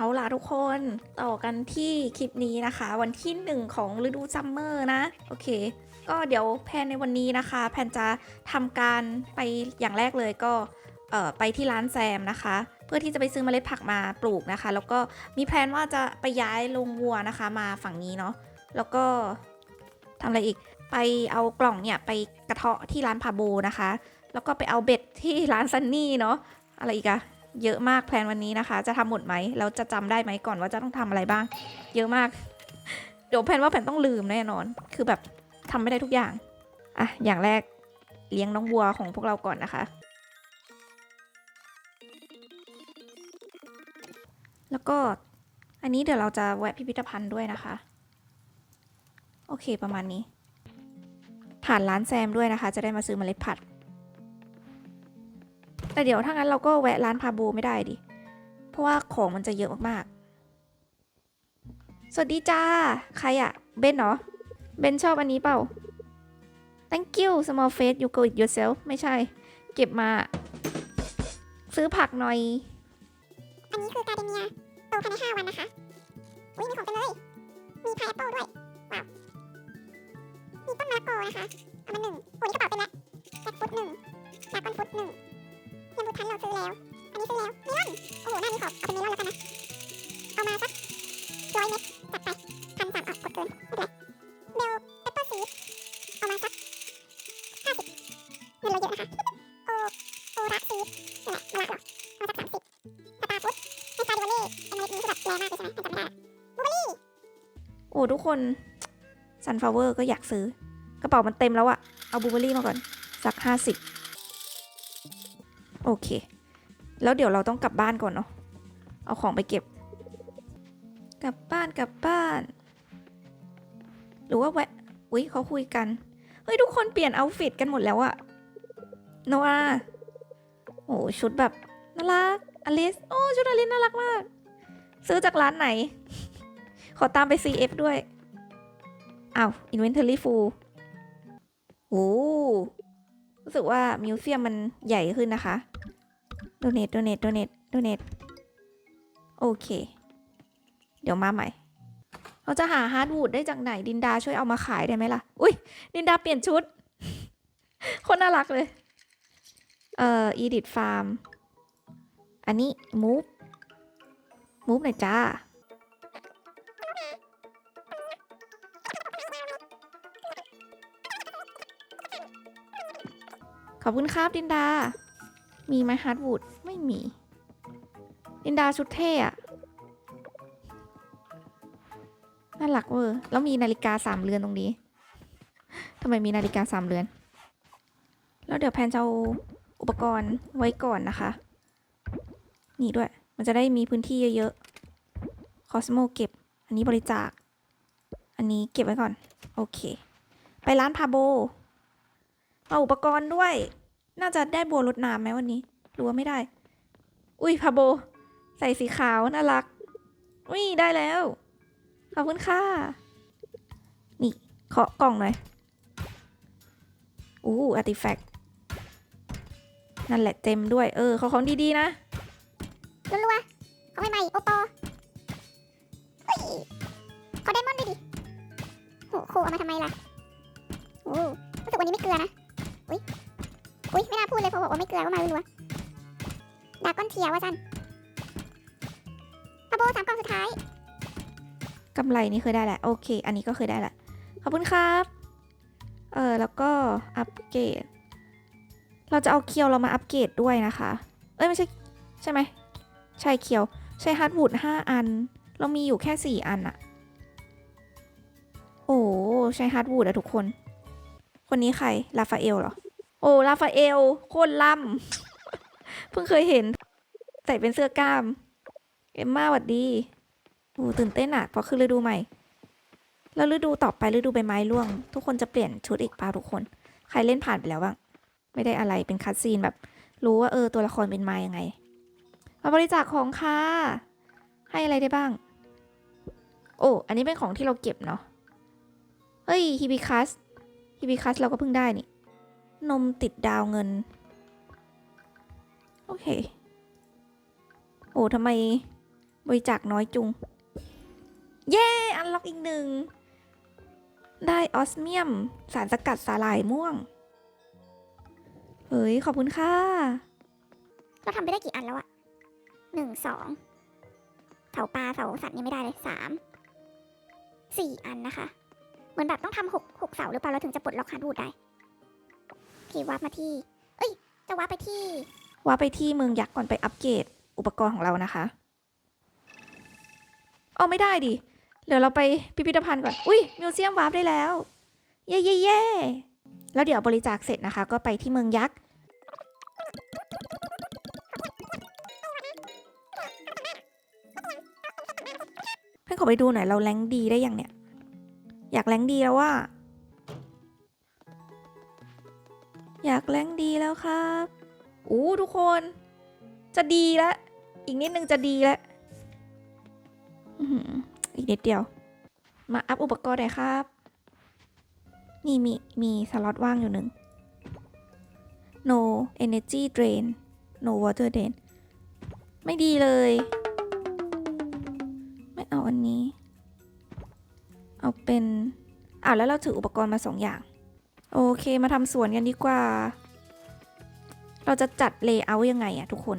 เอาล่ะทุกคนต่อกันที่คลิปนี้นะคะ วันที่หนึ่งของฤดูซัมเมอร์นะ โอเค ก็เดี๋ยวแพนในวันนี้นะคะ แพนจะทำการไปอย่างแรกเลยก็เออไปที่ร้านแซมนะคะ เพื่อที่จะไปซื้อเมล็ดผักมาปลูกนะคะ แล้วก็มีแพลนว่าจะไปย้ายโรงวัวนะคะ มาฝั่งนี้เนาะแล้วก็ทำอะไรอีกไปเอากล่องเนี่ยไปกระเทาะที่ร้านพาโบนะคะ แล้วก็ไปเอาเบ็ดที่ร้านซันนี่เนาะอะไรอีกอะ เยอะมากแพลนวันนี้นะคะ จะทำหมดไหมแล้วจะจำได้ไหมก่อนว่าจะต้องทำอะไรบ้าง เยอะมาก เดี๋ยวแพลนว่าแพลนต้องลืมแน่นอน คือแบบทำไม่ได้ทุกอย่างอะอย่างแรกเลี้ยงน้องวัวของพวกเราก่อนนะคะ แล้วก็อันนี้เดี๋ยวเราจะแวะพิพิธภัณฑ์ด้วยนะคะ โอเคประมาณนี้ ผ่านร้านแซมด้วยนะคะ จะได้มาซื้อเมล็ดผัด แต่เดี๋ยวถ้างั้นเราก็แวะร้านพาโบไม่ได้ดิ เพราะว่าของมันจะเยอะมากๆ สวัสดีจ้า ใครอะเบนเหรอเบนชอบอันนี้เปล่า thank you small face you go it yourself ไม่ใช่ เก็บมา ซื้อผักหน่อย อันนี้คือการเดเนียโตภายใน5วันนะคะ อุ้ยมีของเต็มเลย มีพายแอปเปิลด้วย ว้าว มีต้นมะละกอนะคะ เอามาหนึ่งโอ้ยกระเป๋าเต็มแล้วแจ็คฟุตหนึ่งดากอนฟุตหนึ่ง บูทันเราซื้อแล้ว อันนี้ซื้อแล้วเมลอน โอ้โหหน้านี้ขอเอาเป็นเมลอนแล้วกันนะ เอามาสักร้อยเม็ดจัดไปพันสามเอากดเกินไม่เป็นไรเบลเปปเปอร์ซีดเอามาสักห้าสิบเงินเราเยอะนะคะ โอโอระซีดนี่นแหละมะละหรอเอามาสักสามสิบสตาร์ฟุตไม่ใช่ดิวอลเล่ไอ้เมล็ดนี้คือแบบแรงมากเลยใช่ไหมจำไม่ได้ละโอ้ทุกคน sunflower ก็อยากซื้อกระเป๋ามันเต็มแล้วอะเอาบูเบอรี่มาก่อนสักห้าสิบ โอเค แล้วเดี๋ยวเราต้องกลับบ้านก่อนเนาะเอาของไปเก็บ กลับบ้านกลับบ้าน หรือว่าแวะอุ๊ยเขาคุยกัน เฮ้ย ทุกคนเปลี่ยนเอาฟิตกันหมดแล้วอะโนอาโอ้ชุดแบบน่ารักอลิสโอ้ชุดอลิสน่ารักมาก ซื้อจากร้านไหน ขอตามไป CF ด้วยอ้าว inventory full โอ้รู้สึกว่ามิวเซียมมันใหญ่ขึ้นนะคะ donate donate donate donate โอเค เดี๋ยวมาใหม่ เราจะหาฮาร์ดวูดได้จากไหนดินดาช่วยเอามาขายได้ไหมล่ะ อุ้ยดินดาเปลี่ยนชุด คนน่ารักเลย เอ่อ edit farm อันนี้ move move หน่อยจ้า ขอบคุณครับดินดา มีไหมฮาร์ดวูดไม่มีดินดาชุดเท่อะน่ารักเวอร์แล้วมีนาฬิกาสามเรือนตรงนี้ทำไมมีนาฬิกาสามเรือน แล้วเดี๋ยวแพนจะเอาอุปกรณ์ไว้ก่อนนะคะ นี่ด้วย มันจะได้มีพื้นที่เยอะๆ คอสโมเก็บ อันนี้บริจาค อันนี้เก็บไว้ก่อน โอเค ไปร้านพาโบ เอาอุปกรณ์ด้วย น่าจะได้บัวรดน้ำไหมวันนี้หรือว่าไม่ได้ อุ้ยพาโบ ใส่สีขาวน่ารักอุ้ยได้แล้ว ขอบคุณค่ะ นี่เคาะกล่องหน่อยอู้อาร์ติแฟกต์นั่นแหละเต็มด้วย เออเขาของดีๆนะรัวๆเอาใหม่ๆโอปอเฮ้ยขอไดมอนด์ด้วยดิโหครูเอามาทำไมล่ะโอ้รู้สึกวันนี้ไม่เกลือนะอุ้ย อุ้ยไม่น่าพูดเลยเพราบอกว่าไม่เกลือก็มารัวๆดากอนเทียว่าจันปาโบสามกล่องสุดท้าย กำไรนี่เคยได้แหละ โอเค อันนี้ก็เคยได้แหละ ขอบคุณครับ เออแล้วก็อัปเกรด เราจะเอาเคียวเรามาอัปเกรดด้วยนะคะ เอ้ยไม่ใช่ใช่ไหม ใช่เคียว ใช้ฮาร์ดวูดห้าอัน เรามีอยู่แค่สี่อันอะโอ้ใช้ฮาร์ดวูดอะทุกคน คนนี้ใคร ลาฟาเอลเหรอ โอ้ลาฟาเอลโคตรล่ำเพิ่งเคยเห็น ใส่เป็นเสื้อกล้าม เอมมาหวัดดีโอ้ตื่นเต้นอะเพราะคือฤดูใหม่ แล้วฤดูต่อไปฤดูใบไม้ร่วง ทุกคนจะเปลี่ยนชุดอีกเปล่าทุกคน ใครเล่นผ่านไปแล้วบ้าง ไม่ได้อะไรเป็นคัดซีนแบบ รู้ว่าเออตัวละครเป็นมายังไง มาบริจาคของค่ะ ให้อะไรได้บ้าง โอ้ อันนี้เป็นของที่เราเก็บเนาะ เฮ้ยฮิบิคัสฮิบิคัสเราก็เพิ่งได้นี่ นมติดดาวเงิน โอเค โอ้ทำไมบริจาคน้อยจุง เย้ อันล็อกอีกหนึ่ง ได้ออสเมียม สารสกัดสาหร่ายม่วง เฮ้ย ขอบคุณค่ะ เราทำไปได้กี่อันแล้วอะหนึ่งสองเสาปลาเสาสัตว์ยังไม่ได้เลยสามสี่อันนะคะ เหมือนแบบต้องทำหกหกเสาหรือเปล่าเราถึงจะปลดล็อกฮาร์ดวูดได้ พี่วับมาที่ เอ้ย จะวับไปที่ ว่าไปที่เมืองยักษ์ก่อนไปอัปเกรดอุปกรณ์ของเรานะคะ เอาไม่ได้ดิ เดี๋ยวเราไปพิพิธภัณฑ์ก่อน อุ้ยมิวเซียมวาร์ปได้แล้ว เย่เย่เย่แล้วเดี๋ยวบริจาคเสร็จนะคะ ก็ไปที่เมืองยักษ์ เพื่อนขอไปดูหน่อยเราแรงดีได้ยังเนี่ย อยากแรงดีแล้วว่า อยากแรงดีแล้วครับอู้ทุกคน จะดีแล้ว อีกนิดนึงจะดีแล้วอีกนิดเดียว มาอัพอุปกรณ์หน่อยครับ นี่มีมีสล็อตว่างอยู่หนึ่ง no energy drain no water drain ไม่ดีเลย ไม่เอาอันนี้ เอาเป็นอ่าแล้วเราถืออุปกรณ์มาสองอย่าง โอเคมาทำสวนกันดีกว่า เราจะจัดเลเยอร์ยังไงอะทุกคน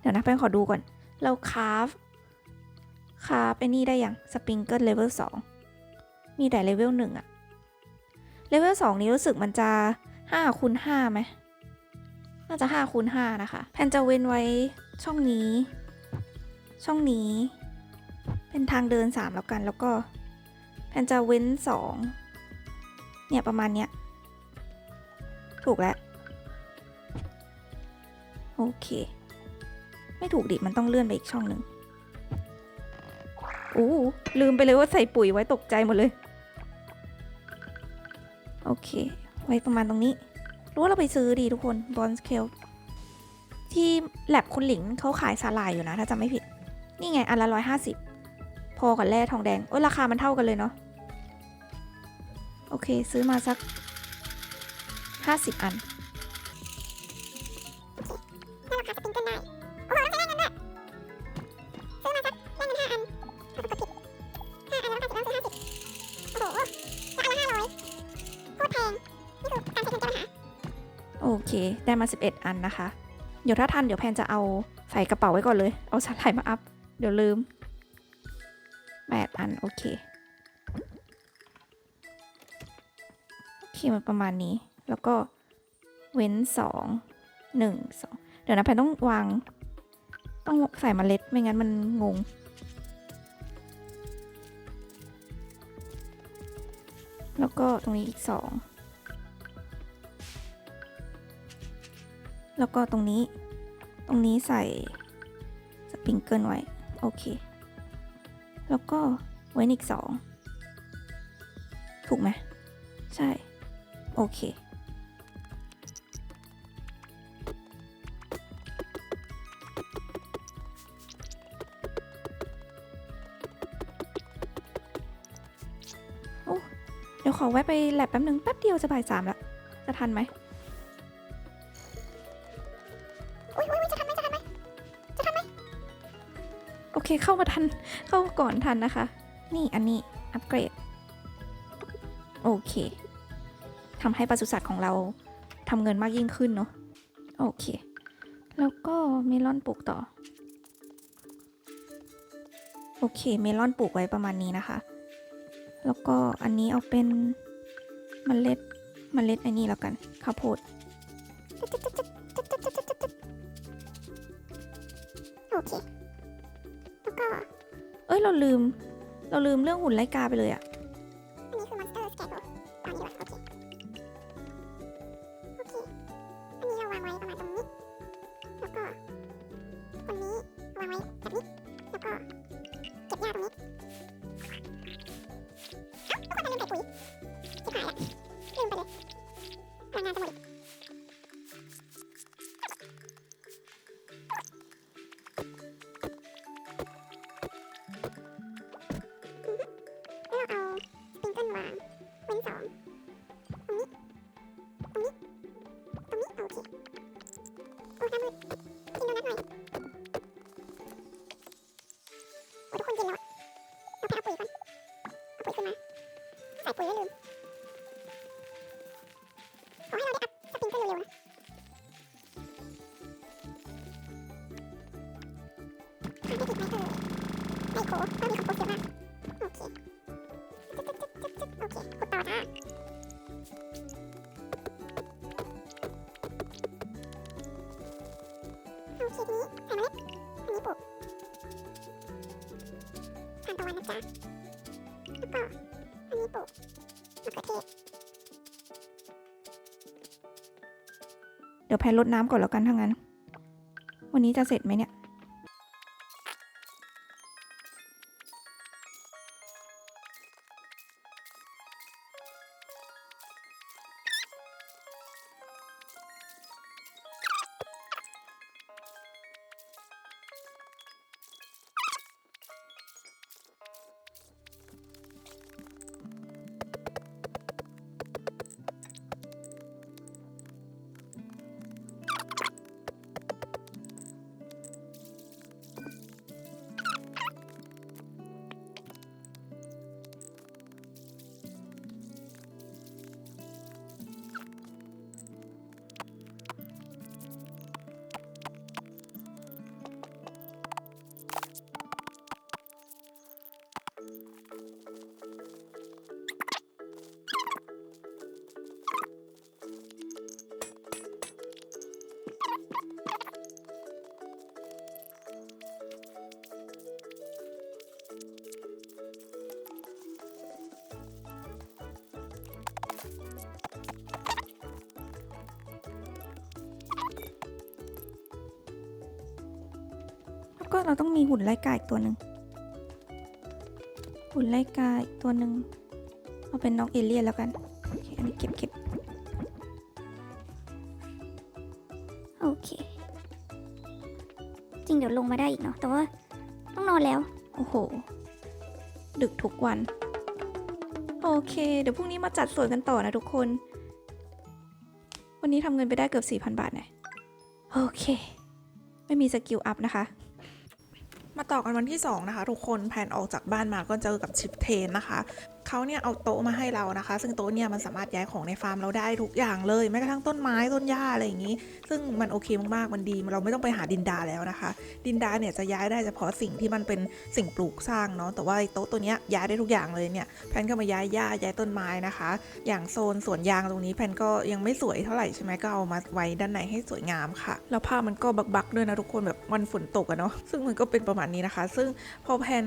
เดี๋ยวนะแป้งขอดูก่อน เราคาฟคาฟไอ้นี่ได้ยังสปริงเกิลเลเวลสองมีแต่เลเวลหนึ่งอะเลเวลสองนี้รู้สึกมันจะห้าคูณห้าไหมน่าจะห้าคูณห้านะคะแพนจะเว้นไว้ช่องนี้ ช่องนี้ เป็นทางเดินสามแล้วกันแล้วก็แพนจะเว้นสอง เนี่ยประมาณเนี้ย ถูกแล้ว โอเค ไม่ถูกดิ มันต้องเลื่อนไปอีกช่องหนึ่งโอ้ลืมไปเลยว่าใส่ปุ๋ยไว้ตกใจหมดเลย โอเค ไว้ประมาณตรงนี้ รู้ว่าเราไปซื้อดีทุกคนบอนสเคลที่แลบคุณหลิงเขาขายสาหร่ายอยู่นะ ถ้าจำไม่ผิด นี่ไง อันละร้อยห้าสิบพอกับแร่ทองแดง โอ้ยราคามันเท่ากันเลยเนาะ โอเค ซื้อมาสักห้าสิบอันถ้าเราขาดสปริงเกิลได้โอ้โหเราจะได้เงินด้วยซื้อมาสักได้เงินห้าอันเรากดผิดห้าอันแล้วห้าสิบแล้วซื้อห้าสิบโอ้โหแล้วอันละห้าร้อยคตรแพงนี่คือการใช้เงินแก้ปัญหาโอเค ได้มา 11 อันนะคะ เดี๋ยวถ้าทันเดี๋ยวแพนจะเอาใส่กระเป๋าไว้ก่อนเลย เอาสาหร่ายมาอัพ เดี๋ยวลืม 8 อัน โอเค โอเคมันประมาณนี้ แล้วก็เว้น 2 1 2 เดี๋ยวนะแพนต้องวาง ต้องใส่เมล็ดไม่งั้นมันงง แล้วก็ตรงนี้อีก 2 แล้วก็ตรงนี้ ตรงนี้ใส่สปริงเกิลไว้ โอเค แล้วก็ไว้อีกสองถูกไหมใช่ โอเคโอ้เดี๋ยวขอไว้ไปแลบแป๊บนึง แป๊บเดียวจะบ่ายสามแล้ว จะทันไหมอุ้ยอุ้ยอุ้ยจะทำไหมจะทำไหมโอเค เข้ามาทัน เข้าก่อนทันนะคะ นี่อันนี้ อัปเกรด โอเค ทำให้ปศุสัตว์ของเราทำเงินมากยิ่งขึ้นเนาะโอเค แล้วก็เมลอนปลูกต่อ โอเคเมลอนปลูกไว้ประมาณนี้นะคะ แล้วก็อันนี้เอาเป็นมเมล็ดมเมล็ดอ้นี่แล้วกันข้าวโพดโอเคแล้วก็เอ้ยเราลืม เราลืมเรื่องหุ่นไล่กาไปเลยอะ ลืมขอให้เราได้อัพสปินขึ้นเร็วๆนะไม่ติดไหมเอ่ยไม่โคก็มีคอมโพสเยอะมาก เดี๋ยวแพนลดน้ำก่อนแล้วกันถ้างั้น วันนี้จะเสร็จไหมเนี่ย ก็เราต้องมีหุ่นไล่กาอีกตัวหนึ่งหุ่นไล่กาอีกตัวหนึ่งเอาเป็นน้องเอเลี่ยนแล้วกันโอเคอันนี้เก็บเก็บโอเค จริงเดี๋ยวลงมาได้อีกเนาะแต่ว่าต้องนอนแล้ว โอ้โห ดึกทุกวัน โอเค เดี๋ยวพรุ่งนี้มาจัดสวนกันต่อนะทุกคน วันนี้ทำเงินไปได้เกือบ4,000 บาทเนี่ยโอเค ไม่มีสกิลอัพนะคะมา ต่อกันวันที่ 2 นะคะ ทุกคนแผนออกจากบ้านมาก็เจอกับชิปเทนนะคะ เขาเนี่ยเอาโต๊ะมาให้เรานะคะ ซึ่งโต๊ะเนี่ยมันสามารถย้ายของในฟาร์มเราได้ทุกอย่างเลยแม้กระทั่งต้นไม้ต้นหญ้าอะไรอย่างนี้ ซึ่งมันโอเคมากๆมันดี เราไม่ต้องไปหาดินดาแล้วนะคะ ดินดาเนี่ยจะย้ายได้เฉพาะสิ่งที่มันเป็นสิ่งปลูกสร้างเนาะแต่ว่าโต๊ะตัวเนี้ยย้ายได้ทุกอย่างเลยเนี่ยแพนก็มาย้ายหญ้าย้ายต้นไม้นะคะ อย่างโซนสวนยางตรงนี้แพนก็ยังไม่สวยเท่าไหร่ใช่ไหมก็เอามาไว้ด้านในให้สวยงามค่ะ แล้วภาพมันก็บักๆด้วยนะทุกคนแบบวันฝนตกอะเนาะซึ่งมันก็เป็นประมาณนี้นะคะ ซึ่งพอแพน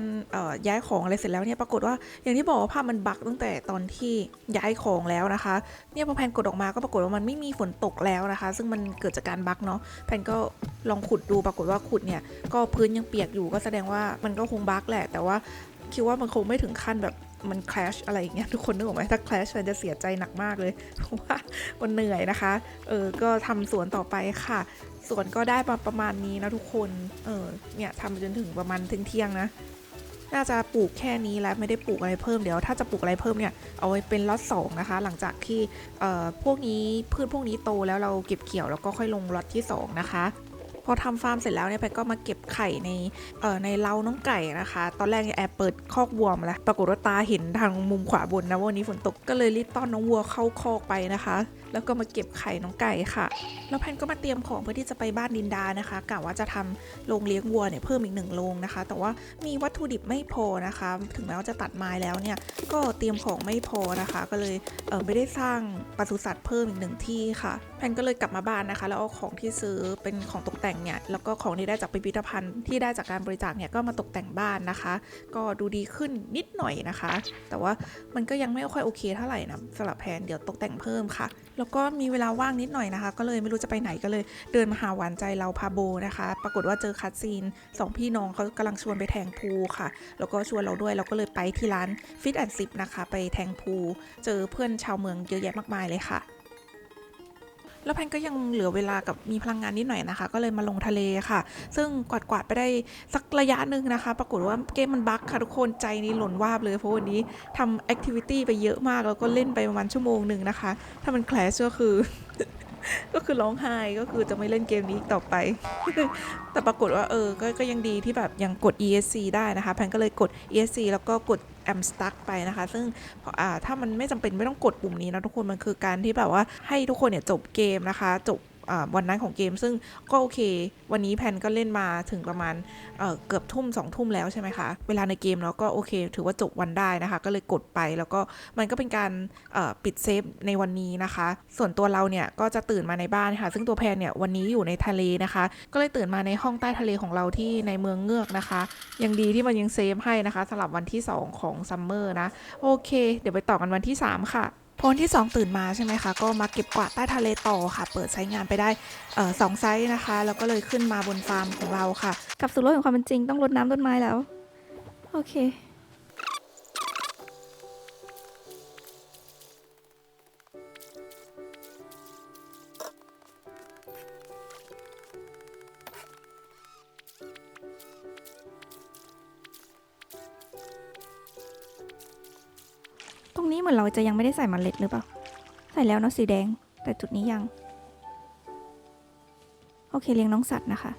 ย้ายของอะไรเสร็จแล้วเนี่ยปรากฏว่าอย่างที่บอกว่าภาพมันบักตั้งแต่ตอนที่ย้ายของแล้วนะคะ เนี่ยพอแพนกดออกมาก็ปรากฏว่ามันไม่มีฝนตกแล้วนะคะ ซึ่งมันเกิดจากการบักเนาะแพนก็ลองขุดดูปรากฏว่าขุดเนี่ยก็พื้นยังเปียกอยู่ก็แสดงว่ามันก็คงบักแหละ แต่ว่าคิดว่ามันคงไม่ถึงขั้นแบบมันคลชอะไรอย่างเงี้ยทุกคนนึกออกไหมถ้าคลชมันจะเสียใจหนักมากเลย เพราะว่ามันเหนื่อยนะคะ เออ ก็ทำสวนต่อไปค่ะ สวนก็ได้มาประมาณนี้นะทุกคน เออ เนี่ยทำจนถึงประมาณถึงเที่ยงนะ น่าจะปลูกแค่นี้แล้วไม่ได้ปลูกอะไรเพิ่มเดี๋ยวถ้าจะปลูกอะไรเพิ่มเนี่ยเอาไว้เป็นล็อตสองนะคะ หลังจากที่เอ่อพวกนี้พืชพวกนี้โตแล้วเราเก็บเกี่ยวแล้วก็ค่อยลงล็อตที่สองนะคะพอทำฟาร์มเสร็จแล้วเนี่ยไปก็มาเก็บไข่ในเอ่อในเล้าน้องไก่นะคะ ตอนแรกเนี่ยแอบเปิดคอกวัวมาแล้ว ปรากฏว่าตาเห็นทางมุมขวาบนนะว่าวันนี้ฝนตกก็เลยรีบต้อนน้องวัวเข้าคอกไปนะคะ แล้วก็มาเก็บไข่น้องไก่ค่ะ แล้วแพนก็มาเตรียมของเพื่อที่จะไปบ้านดินดานะคะกะว่าจะทำโรงเลี้ยงวัวเนี่ยเพิ่มอีกหนึ่งโรงนะคะ แต่ว่ามีวัตถุดิบไม่พอนะคะ ถึงแม้ว่าจะตัดไม้แล้วเนี่ยก็เตรียมของไม่พอนะคะ ก็เลยเออไม่ได้สร้างปศุสัตว์เพิ่มอีกหนึ่งที่ค่ะแพนก็เลยกลับมาบ้านนะคะ แล้วเอาของที่ซื้อเป็นของตกแต่งเนี่ยแล้วก็ของที่ได้จากพิพิธภัณฑ์ที่ได้จากการบริจาคเนี่ยก็มาตกแต่งบ้านนะคะ ก็ดูดีขึ้นนิดหน่อยนะคะ แต่ว่ามันก็ยังไม่ค่อยโอเคเท่าไหร่นะสำหรับแพนเดี๋ยวตกแต่งเพิ่มค่ะแล้วก็มีเวลาว่างนิดหน่อยนะคะ ก็เลยไม่รู้จะไปไหนก็เลยเดินมาหาหวานใจเราพาโบนะคะ ปรากฏว่าเจอคัดซีนสองพี่น้องเขากำลังชวนไปแทงพูค่ะ แล้วก็ชวนเราด้วยเราก็เลยไปที่ร้านฟิตแอนด์ซิปนะคะ ไปแทงพู เจอเพื่อนชาวเมืองเยอะแยะมากมายเลยค่ะ แล้วแพนก็ยังเหลือเวลากับมีพลังงานนิดหน่อยนะคะ ก็เลยมาลงทะเลค่ะ ซึ่งกวาดกวาดๆไปได้สักระยะหนึ่งนะคะ ปรากฏว่าเกมมันบั๊กค่ะทุกคนใจนี่หล่นวาบเลย เพราะวันนี้ทำแอคทิวิตี้ไปเยอะมาก แล้วก็เล่นไปประมาณชั่วโมงหนึ่งนะคะ ถ้ามันแคลชก็คือก็คือร้องไห้ก็คือจะไม่เล่นเกมนี้อีกต่อไป แต่ปรากฏว่าเออก็ก็ยังดีที่แบบยังกด ESC ได้นะคะ แพนก็เลยกด ESC แล้วก็กด แอมสตั๊กไปนะคะ ซึ่งพออาถ้ามันไม่จำเป็นไม่ต้องกดปุ่มนี้นะทุกคนมันคือการที่แบบว่าให้ทุกคนเนี่ยจบเกมนะคะ จบ วันนั้นของเกม ซึ่งก็โอเค วันนี้แพนก็เล่นมาถึงประมาณเเกือบทุ่มสองทุ่มแล้วใช่ไหมคะ เวลาในเกมเราก็โอเค ถือว่าจบวันได้นะคะ ก็เลยกดไปแล้วก็มันก็เป็นการปิดเซฟในวันนี้นะคะ ส่วนตัวเราเนี่ยก็จะตื่นมาในบ้านค่ะ ซึ่งตัวแพนเนี่ยวันนี้อยู่ในทะเลนะคะ ก็เลยตื่นมาในห้องใต้ทะเลของเราที่ในเมืองเงือกนะคะ ยังดีที่มันยังเซฟให้นะคะสำหรับวันที่ 2 ของซัมเมอร์นะ โอเค เดี๋ยวไปต่อกันวันที่ 3 ค่ะ พนที่ 2 ตื่นมาใช่ไหมคะ ก็มาเก็บกวาดใต้ทะเลต่อค่ะ เปิดใช้งานไปได้สองไซส์นะคะ แล้วก็เลยขึ้นมาบนฟาร์มของเราค่ะกลับสู่โลกของความเป็นจริงต้องรดน้ำต้นไม้แล้ว โอเค เหมือนเราจะยังไม่ได้ใส่มเมล็ดหรือเปล่า ใส่แล้วเนาะสีแดง แต่จุดนี้ยัง โอเคเลี้ยงน้องสัตว์นะคะ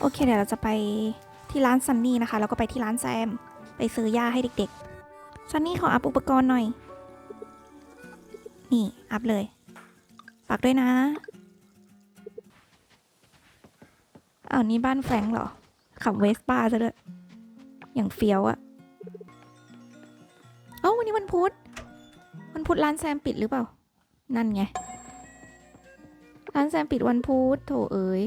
โอเคเดี๋ยวเราจะไปที่ร้านซันนี่นะคะ แล้วก็ไปที่ร้านแซม ไปซื้อยาให้เด็กๆซันนี่ขออัพอุปกรณ์หน่อย นี่ อัพเลยฝากด้วยนะอ้าวนี่บ้านแฟรงค์เหรอ ขับเวสป้าซะด้วยอย่างเฟี้ยวอะเอ้าวันนี้วันพุธวันพุธร้านแซมปิดหรือเปล่า นั่นไง ร้านแซมปิดวันพุธโถเอ๋ย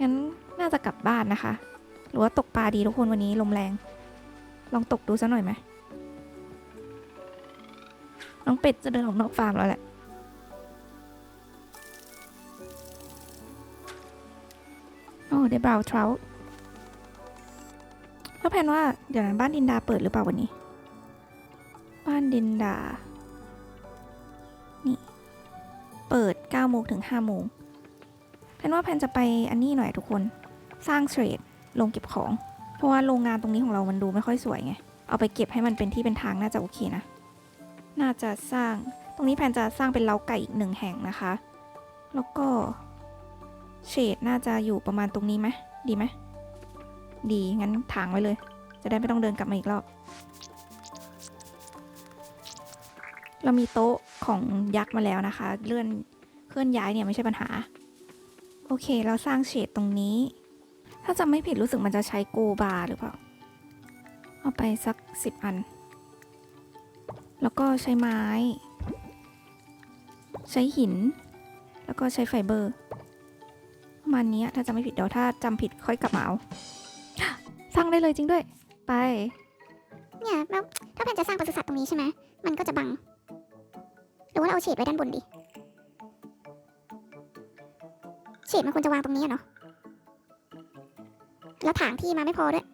งั้นน่าจะกลับบ้านนะคะ หรือว่าตกปลาดีทุกคนวันนี้ลมแรง ลองตกดูซะหน่อยไหม น้องเป็ดจะเดินออกนอกฟาร์มแล้วแหละ โอ้ได้บราวทราว์แล้วแพนว่าเดี๋ยวนั้นบ้านดินดาเปิดหรือเปล่าวันนี้ บ้านดินดา นี่ เปิด9โมงถึง5โมงแพนว่าแพนจะไปอันนี้หน่อยทุกคน สร้างเทรดลงเก็บของ เพราะว่าโรงงานตรงนี้ของเรามันดูไม่ค่อยสวยไง เอาไปเก็บให้มันเป็นที่เป็นทางน่าจะโอเคนะ น่าจะสร้าง ตรงนี้แพนจะสร้างเป็นเล้าไก่อีกหนึ่งแห่งนะคะ แล้วก็เฉดน่าจะอยู่ประมาณตรงนี้ไหมดีไหมดี งั้นถางไว้เลย จะได้ไม่ต้องเดินกลับมาอีกรอบ เรามีโต๊ะของยักษ์มาแล้วนะคะ เลื่อนเคลื่อนย้ายเนี่ยไม่ใช่ปัญหา โอเค เราสร้างเฉดตรงนี้ ถ้าจำไม่ผิดรู้สึกมันจะใช้โกบาร์หรือเปล่า เอาไปสักสิบอัน แล้วก็ใช้ไม้ ใช้หิน แล้วก็ใช้ไฟเบอร์ ประมาณนี้ถ้าจำไม่ผิดเดี๋ยวถ้าจำผิดค่อยกลับมาเอาสร้างได้เลยจริงด้วย ไป เนี่ยแล้วถ้าแพนจะสร้างปศุสัตว์ตรงนี้ใช่ไหมมันก็จะบัง หรือว่าเราเอาเฉดไว้ด้านบนดิเฉดมันควรจะวางตรงนี้อะเนาะแล้วถางที่มาไม่พอด้วย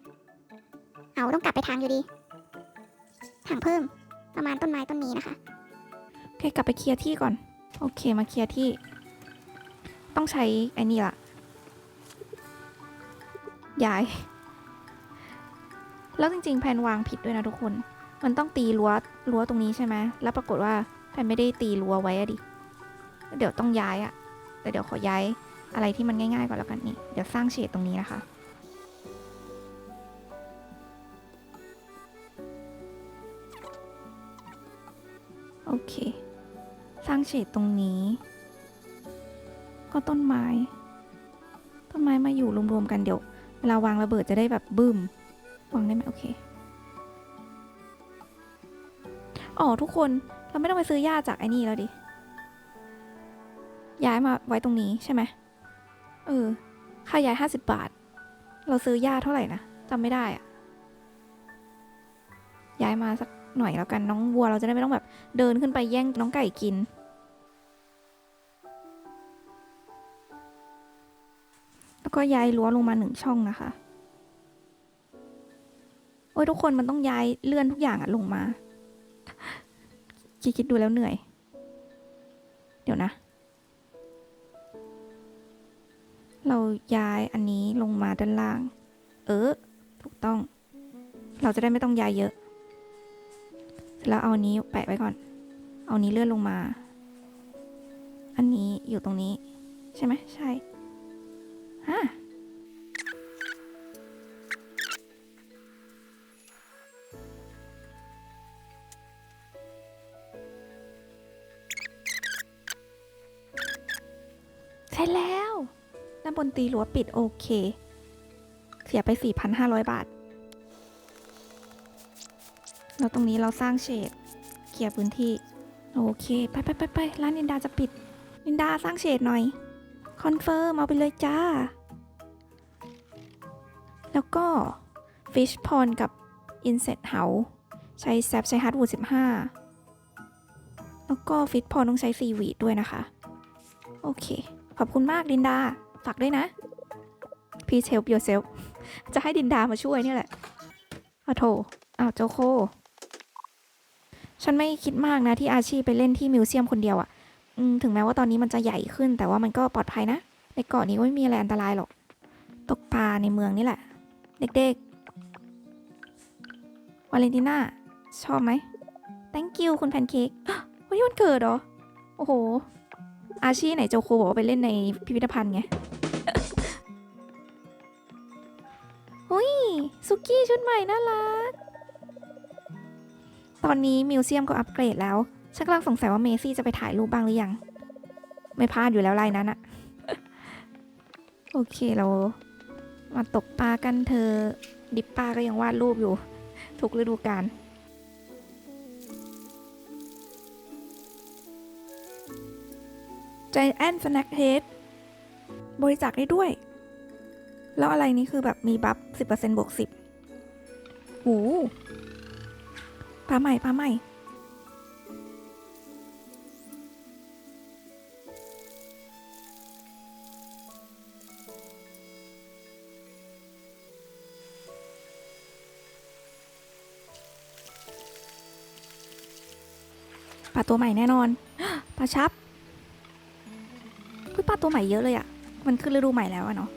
เอาต้องกลับไปทางอยู่ดี ถางเพิ่ม ประมาณต้นไม้ต้นนี้นะคะโอเคกลับไปเคลียร์ที่ก่อน โอเคมาเคลียร์ที่ ต้องใช้ไอ้นี่ละย้าย แล้วจริงๆแผนวางผิดด้วยนะทุกคน มันต้องตีรั้วรั้วตรงนี้ใช่ไหมแล้วปรากฏว่าแผนไม่ได้ตีรั้วไว้อะดิ เดี๋ยวต้องย้ายอะแต่เดี๋ยวขอย้ายอะไรที่มันง่ายๆก่อนแล้วกันนี่ เดี๋ยวสร้างเฉดตรงนี้นะคะ ร้างเฉดตรงนี้ ก็ต้นไม้ ต้นไม้มาอยู่รวมๆกันเดี๋ยว เวลาวางระเบิดจะได้แบบบึ้มวางได้ไหมโอเคอ๋อทุกคนเราไม่ต้องไปซื้อหญ้าจากไอ้นี่แล้วดิ ย้ายมาไว้ตรงนี้ใช่ไหมเออ ค่าย้ายห้าสิบบาท เราซื้อหญ้าเท่าไหร่นะจำไม่ได้อะย้ายมาสักหน่อยแล้วกันน้องวัวเราจะได้ไม่ต้องแบบเดินขึ้นไปแย่งน้องไก่กิน แล้วก็ย้ายรั้วลงมาหนึ่งช่องนะคะ โอ้ยทุกคนมันต้องย้ายเลื่อนทุกอย่างอะลงมาคิดคิดดูแล้วเหนื่อย เดี๋ยวนะ เราย้ายอันนี้ลงมาด้านล่าง เออ ถูกต้อง เราจะได้ไม่ต้องย้ายเยอะแล้วเอาอันนี้แปะไว้ก่อน เอานี้เลื่อนลงมา อันนี้อยู่ตรงนี้ ใช่ไหมใช่ บนตีรั้วปิดโอเค เสียไป 4,500 บาท แล้วตรงนี้เราสร้างเฉดเคลียพื้นที่ โอเค ไปไปไปไปร้านนินดาจะปิด นินดาสร้างเฉดหน่อย คอนเฟิร์มเอาไปเลยจ้า แล้วก็ Fish Pond กับ Insect House ใช้แซฟใช้ฮาร์ดวูด15 แล้วก็ Fish Pond ต้องใช้ซีวีดด้วยนะคะ โอเค ขอบคุณมากดินดา ฝากด้วยนะ Please help yourself จะให้ดินดามาช่วยนี่แหละอะโถอ้าวโจโค ฉันไม่คิดมากนะที่อาชีไปเล่นที่มิวเซียมคนเดียวอะ่ะถึงแม้ว่าตอนนี้มันจะใหญ่ขึ้น แต่ว่ามันก็ปลอดภัยนะ ในเกาะนี้ไม่มีอะไรอันตรายหรอก ตกปลาในเมืองนี่แหละ เด็กๆ วาเลนติน่า ชอบไหม thank you คุณแพนเค้กวันนี้วันเกิดเหรอ โอ้โห อาชีไหนโจโคบอกว่าไปเล่นในพิพิธภัณฑ์ไงหุ้ยซุกี้ชุดใหม่น่ารัก ตอนนี้มิวเซียมก็อัปเกรดแล้ว ฉันกำลังสงสัยว่าเมซี่จะไปถ่ายรูปบ้างหรือยัง ไม่พลาดอยู่แล้วไลายนั้นอะโอเคเรามาตกปลากันเธอ ดิปปลาก็ยังวาดรูปอยู่ ทุกฤดูกาล ใจแอนสแน็คเฮดบริจาคได้ด้วย แล้วอะไรนี้คือแบบมีบัฟสิบเปอร์เซ็นต์บวกสิบโอ้ปลาใหม่ปลาใหม่ ปลาตัวใหม่แน่นอน ปลาชับ ลาตัวใหม่เยอะเลยอะมันขึ้นฤดูใหม่แล้วอะเนาะ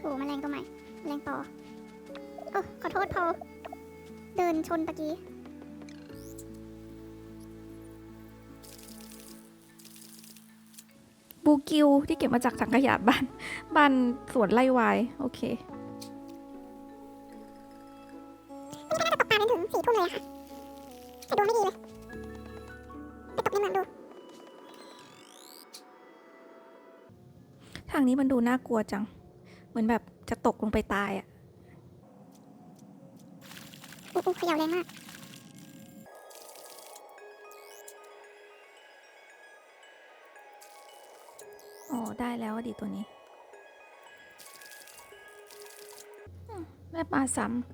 โอ้แมลงตัวใหม่แมลงปอโอ้ขอโทษพอเดินชนตะกี้บูกิวที่เก็บมาจากถังขยะบ้านบ้านสวนไร่วาย โอเค นี้มันดูน่ากลัวจัง เหมือนแบบจะตกลงไปตายอะอู้อู้เขย่าแรงมากอ๋อได้แล้วอะดีตัวนี้อืมแม่ปลาซ้ำ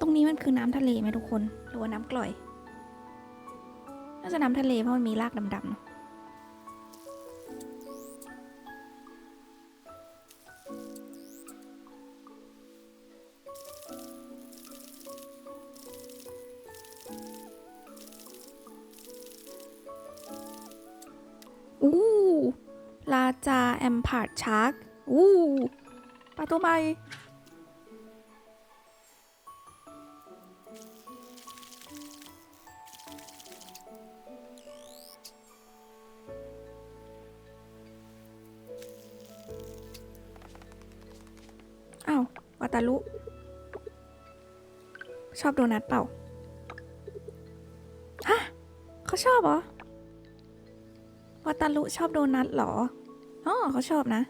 ตรงนี้มันคือน้ำทะเลไหมทุกคน หรือว่าน้ำกร่อย น่าจะน้ำทะเลเพราะมันมีรากดำๆเนอะ จาแอมพาร์ดชาร์กอู้ปลาตัวใหม่อ้าววาตาลุ ชอบโดนัทเปล่าฮะเขาชอบเหรอวาตาลุชอบโดนัทเหรอ อ๋อเขาชอบนะ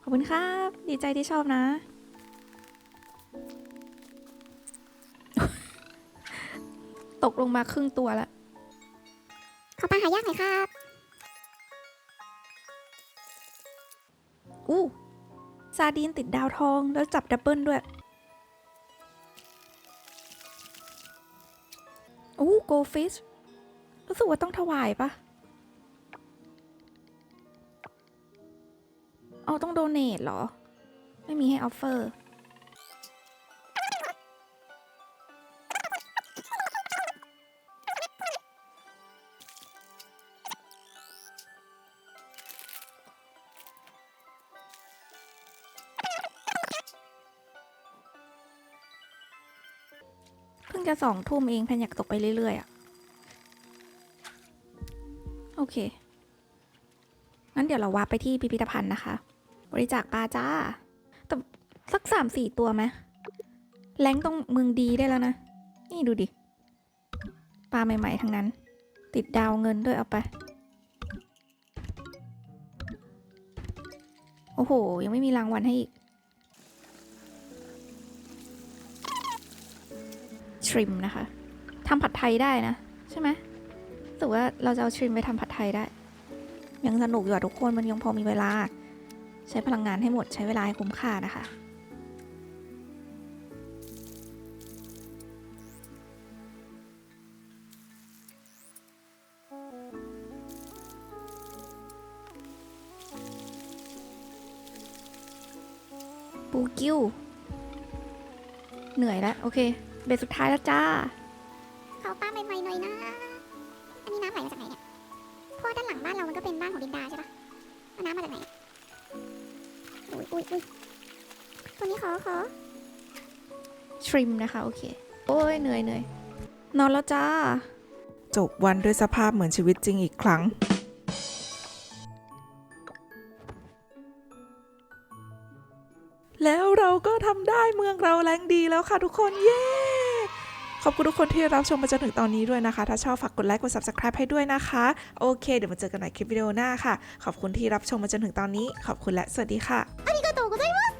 ขอบคุณครับ ดีใจที่ชอบนะ ตกลงมาครึ่งตัวละขอปลาหายากหน่อยครับ อู้ซาดีนติดดาวทองแล้วจับดับเบิลด้วย อู้โกฟิชรู้สึกว่าต้องถวายปะ เอาต้องโดเนทเหรอ ไม่มีให้ออฟเฟอร์ เพิ่งจะสองทุ่มเองแพนอยากตกไปเรื่อยๆอะ่ะ โอเคงั้นเดี๋ยวเราวาร์ปไปที่พิพิธภัณฑ์นะคะ บริจาคปลาจ้า แต่สักสามสี่ตัวไหมแรงต้องเมืองดีได้แล้วนะ นี่ดูดิ ปลาใหม่ ๆทั้งนั้น ติดดาวเงินด้วยเอาไป โอ้โห ยังไม่มีรางวัลให้อีกชริมนะคะทำผัดไทยได้นะ ใช่ไหมรู้สึกว่าเราจะเอาชริมไปทำผัดไทยได้ ยังสนุกอยู่ทุกคนมันยังพอมีเวลา ใช้พลังงานให้หมดใช้เวลาให้คุ้มค่านะคะ ปูกิ้ว เหนื่อยแล้ว โอเค เบสสุดท้ายแล้วจ้าเขา นี้ขอขอทริมนะคะ โอเค โอ้ยเหนื่อยเหนื่อยนอนแล้วจ้า จบวันด้วยสภาพเหมือนชีวิตจริงอีกครั้ง แล้วเราก็ทำได้เมืองเราแรงดีแล้วค่ะทุกคน เย้ ขอบคุณทุกคนที่รับชมมาจนถึงตอนนี้ด้วยนะคะ ถ้าชอบฝากกดไลค์ กด subscribe ให้ด้วยนะคะ โอเค เดี๋ยวมาเจอกันใหม่คลิปวิดีโอหน้าค่ะ ขอบคุณที่รับชมมาจนถึงตอนนี้ ขอบคุณและสวัสดีค่ะ